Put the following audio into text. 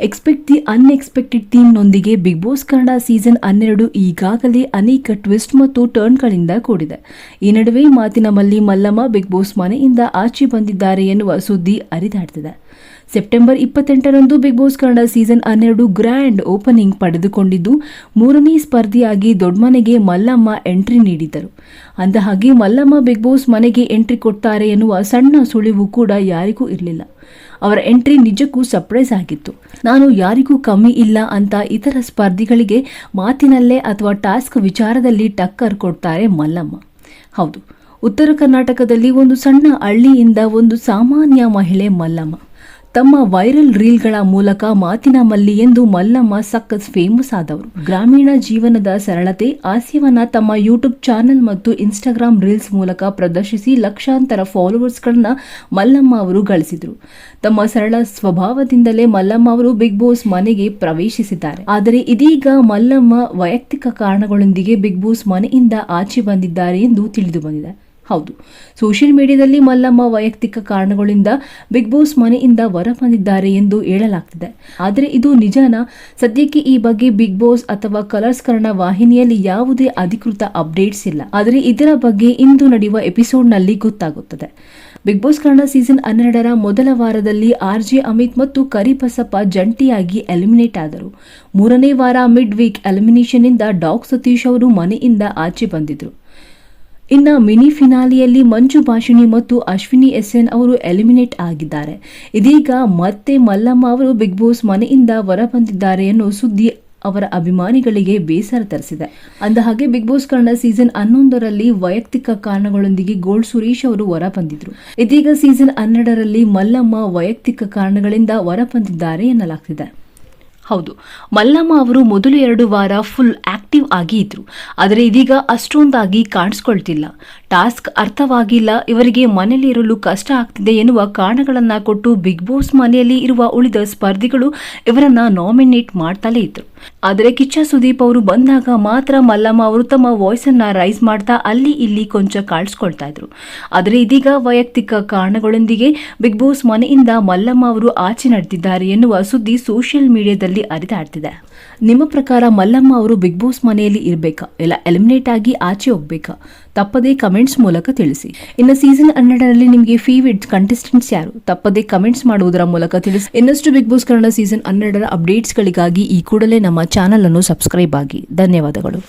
Expect the unexpected ಥೀಮ್ನೊಂದಿಗೆ big boss Kannada season ಹನ್ನೆರಡು ಈಗಾಗಲೇ ಅನೇಕ ಟ್ವಿಸ್ಟ್ ಮತ್ತು ಟರ್ನ್ಗಳಿಂದ ಕೂಡಿದೆ. ಈ ನಡುವೆ ಮಾತಿನ ಮಲ್ಲಿ ಮಲ್ಲಮ್ಮ ಬಿಗ್ ಬಾಸ್ ಮನೆಯಿಂದ ಆಚೆ ಬಂದಿದ್ದಾರೆ ಎನ್ನುವ ಸುದ್ದಿ ಹರಿದಾಡ್ತಿದೆ. ಸೆಪ್ಟೆಂಬರ್ ಇಪ್ಪತ್ತೆಂಟರಂದು ಬಿಗ್ ಬಾಸ್ ಕನ್ನಡ ಸೀಸನ್ ಹನ್ನೆರಡು ಗ್ರ್ಯಾಂಡ್ ಓಪನಿಂಗ್ ಪಡೆದುಕೊಂಡಿದ್ದು, ಮೂರನೇ ಸ್ಪರ್ಧಿಯಾಗಿ ದೊಡ್ಡಮನೆಗೆ ಮಲ್ಲಮ್ಮ ಎಂಟ್ರಿ ನೀಡಿದ್ದರು. ಅಂದಹಾಗೆ, ಮಲ್ಲಮ್ಮ ಬಿಗ್ ಬಾಸ್ ಮನೆಗೆ ಎಂಟ್ರಿ ಕೊಡ್ತಾರೆ ಎನ್ನುವ ಸಣ್ಣ ಸುಳಿವು ಕೂಡ ಯಾರಿಗೂ ಇರಲಿಲ್ಲ. ಅವರ ಎಂಟ್ರಿ ನಿಜಕ್ಕೂ ಸರ್ಪ್ರೈಸ್ ಆಗಿತ್ತು. ನಾನು ಯಾರಿಗೂ ಕಮ್ಮಿ ಇಲ್ಲ ಅಂತ ಇತರ ಸ್ಪರ್ಧಿಗಳಿಗೆ ಮಾತಿನಲ್ಲೇ ಅಥವಾ ಟಾಸ್ಕ್ ವಿಚಾರದಲ್ಲಿ ಟಕ್ಕರ್ ಕೊಡ್ತಾರೆ ಮಲ್ಲಮ್ಮ. ಹೌದು, ಉತ್ತರ ಕರ್ನಾಟಕದಲ್ಲಿ ಒಂದು ಸಣ್ಣ ಹಳ್ಳಿಯಿಂದ ಒಂದು ಸಾಮಾನ್ಯ ಮಹಿಳೆ ಮಲ್ಲಮ್ಮ. ತಮ್ಮ ವೈರಲ್ ರೀಲ್ಗಳ ಮೂಲಕ ಮಾತಿನ ಮಲ್ಲಿ ಎಂದು ಮಲ್ಲಮ್ಮ ಸಖತ್ ಫೇಮಸ್ ಆದವರು. ಗ್ರಾಮೀಣ ಜೀವನದ ಸರಳತೆ, ಹಾಸ್ಯವನ್ನ ತಮ್ಮ ಯೂಟ್ಯೂಬ್ ಚಾನೆಲ್ ಮತ್ತು ಇನ್ಸ್ಟಾಗ್ರಾಮ್ ರೀಲ್ಸ್ ಮೂಲಕ ಪ್ರದರ್ಶಿಸಿ ಲಕ್ಷಾಂತರ ಫಾಲೋವರ್ಸ್ಗಳನ್ನ ಮಲ್ಲಮ್ಮ ಅವರು ಗಳಿಸಿದರು. ತಮ್ಮ ಸರಳ ಸ್ವಭಾವದಿಂದಲೇ ಮಲ್ಲಮ್ಮ ಅವರು ಬಿಗ್ ಬಾಸ್ ಮನೆಗೆ ಪ್ರವೇಶಿಸಿದ್ದಾರೆ. ಆದರೆ ಇದೀಗ ಮಲ್ಲಮ್ಮ ವೈಯಕ್ತಿಕ ಕಾರಣಗಳೊಂದಿಗೆ ಬಿಗ್ ಬಾಸ್ ಮನೆಯಿಂದ ಆಚೆ ಬಂದಿದ್ದಾರೆ ಎಂದು ತಿಳಿದು ಬಂದಿದೆ. ಹೌದು. ಸೋಷಿಯಲ್ ಮೀಡಿಯಾದಲ್ಲಿ ಮಲ್ಲಮ್ಮ ವೈಯಕ್ತಿಕ ಕಾರಣಗಳಿಂದ ಬಿಗ್ ಬಾಸ್ ಮನೆಯಿಂದ ಹೊರ ಬಂದಿದ್ದಾರೆ ಎಂದು ಹೇಳಲಾಗ್ತಿದೆ. ಆದರೆ ಇದು ನಿಜಾನ? ಸದ್ಯಕ್ಕೆ ಈ ಬಗ್ಗೆ ಬಿಗ್ ಬಾಸ್ ಅಥವಾ ಕಲರ್ಸ್ ಕನ್ನಡ ವಾಹಿನಿಯಲ್ಲಿ ಯಾವುದೇ ಅಧಿಕೃತ ಅಪ್ಡೇಟ್ಸ್ ಇಲ್ಲ. ಆದರೆ ಇದರ ಬಗ್ಗೆ ಇಂದು ನಡೆಯುವ ಎಪಿಸೋಡ್ನಲ್ಲಿ ಗೊತ್ತಾಗುತ್ತದೆ. ಬಿಗ್ ಬಾಸ್ ಕನ್ನಡ ಸೀಸನ್ ಹನ್ನೆರಡರ ಮೊದಲ ವಾರದಲ್ಲಿ ಆರ್ ಜೆ ಅಮಿತ್ ಮತ್ತು ಕರಿಬಸಪ್ಪ ಜಂಟಿಯಾಗಿ ಎಲಿಮಿನೇಟ್ ಆದರು. ಮೂರನೇ ವಾರ ಮಿಡ್ ವೀಕ್ ಎಲಿಮಿನೇಷನ್ ಇಂದ ಡಾಕ್ ಸತೀಶ್ ಅವರು ಮನೆಯಿಂದ ಆಚೆ ಬಂದಿದ್ರು. ಇನ್ನ ಮಿನಿ ಫಿನಾಲಿಯಲ್ಲಿ ಮಂಜು ಭಾಷಿಣಿ ಮತ್ತು ಅಶ್ವಿನಿ ಎಸ್ ಎನ್ ಅವರು ಎಲಿಮಿನೇಟ್ ಆಗಿದ್ದಾರೆ. ಇದೀಗ ಮತ್ತೆ ಮಲ್ಲಮ್ಮ ಅವರು ಬಿಗ್ ಬಾಸ್ ಮನೆಯಿಂದ ಹೊರಬಂದಿದ್ದಾರೆ ಎನ್ನುವ ಸುದ್ದಿ ಅವರ ಅಭಿಮಾನಿಗಳಿಗೆ ಬೇಸರ ತರಿಸಿದೆ. ಅಂದಹಾಗೆ ಬಿಗ್ ಬಾಸ್ ಕನ್ನಡ ಸೀಸನ್ ಹನ್ನೊಂದರಲ್ಲಿ ವೈಯಕ್ತಿಕ ಕಾರಣಗಳೊಂದಿಗೆ ಗೋಲ್ಡ್ ಸುರೇಶ್ ಅವರು ಹೊರ ಬಂದಿದ್ರು ಇದೀಗ ಸೀಸನ್ ಹನ್ನೆರಡರಲ್ಲಿ ಮಲ್ಲಮ್ಮ ವೈಯಕ್ತಿಕ ಕಾರಣಗಳಿಂದ ಹೊರ ಬಂದಿದ್ದಾರೆ ಎನ್ನಲಾಗ್ತಿದೆ. ಹೌದು. ಮಲ್ಲಮ್ಮ ಅವರು ಮೊದಲು ಎರಡು ವಾರ ಫುಲ್ ಆಕ್ಟಿವ್ ಆಗಿ ಇದ್ರು. ಆದರೆ ಇದೀಗ ಅಷ್ಟೊಂದಾಗಿ ಕಾಣಿಸ್ಕೊಳ್ತಿಲ್ಲ. ಟಾಸ್ಕ್ ಅರ್ಥವಾಗಿಲ್ಲ, ಇವರಿಗೆ ಮನೆಯಲ್ಲಿ ಇರಲು ಕಷ್ಟ ಆಗ್ತಿದೆ ಎನ್ನುವ ಕಾರಣಗಳನ್ನ ಕೊಟ್ಟು ಬಿಗ್ ಬಾಸ್ ಮನೆಯಲ್ಲಿ ಇರುವ ಉಳಿದ ಸ್ಪರ್ಧಿಗಳು ಇವರನ್ನ ನಾಮಿನೇಟ್ ಮಾಡ್ತಲೇ ಇದ್ರು. ಆದರೆ ಕಿಚ್ಚ ಸುದೀಪ್ ಅವರು ಬಂದಾಗ ಮಾತ್ರ ಮಲ್ಲಮ್ಮ ಅವರು ತಮ್ಮ ವಾಯ್ಸ್ ಅನ್ನ ರೈಸ್ ಮಾಡ್ತಾ ಅಲ್ಲಿ ಇಲ್ಲಿ ಕೊಂಚ ಕಾಣಿಸ್ಕೊಳ್ತಾ ಇದ್ರು. ಆದರೆ ಇದೀಗ ವೈಯಕ್ತಿಕ ಕಾರಣಗಳೊಂದಿಗೆ ಬಿಗ್ ಬಾಸ್ ಮನೆಯಿಂದ ಮಲ್ಲಮ್ಮ ಅವರು ಆಚೆ ನಡೆದಿದ್ದಾರೆ ಎನ್ನುವ ಸುದ್ದಿ ಸೋಷಿಯಲ್ ಮೀಡಿಯಾದಲ್ಲಿ ಹರಿದಾಡ್ತಿದೆ. ನಿಮ್ಮ ಪ್ರಕಾರ ಮಲ್ಲಮ್ಮ ಅವರು ಬಿಗ್ ಬಾಸ್ ಮನೆಯಲ್ಲಿ ಇರಬೇಕಾ? ಇಲ್ಲ, ಎಲಿಮಿನೇಟ್ ಆಗಿ ಆಚೆ ಹೋಗ್ಬೇಕಾ? ತಪ್ಪದೇ ಕಮೆಂಟ್ಸ್ ಮೂಲಕ ತಿಳಿಸಿ. ಇನ್ನು ಸೀಸನ್ ಹನ್ನೆರಡರಲ್ಲಿ ನಿಮಗೆ ಫೇವರೇಟ್ ಕಂಟೆಸ್ಟೆಂಟ್ಸ್ ಯಾರು? ತಪ್ಪದೇ ಕಮೆಂಟ್ಸ್ ಮಾಡುವುದರ ಮೂಲಕ ತಿಳಿಸಿ. ಇನ್ನಷ್ಟು ಬಿಗ್ ಬಾಸ್ ಕನ್ನಡ ಸೀಸನ್ ಹನ್ನೆರಡರ ಅಪ್ಡೇಟ್ಸ್ಗಳಿಗಾಗಿ ಈ ಕೂಡಲೇ ನಮ್ಮ ಚಾನಲ್ ಅನ್ನು ಸಬ್ಸ್ಕ್ರೈಬ್ ಆಗಿ. ಧನ್ಯವಾದಗಳು.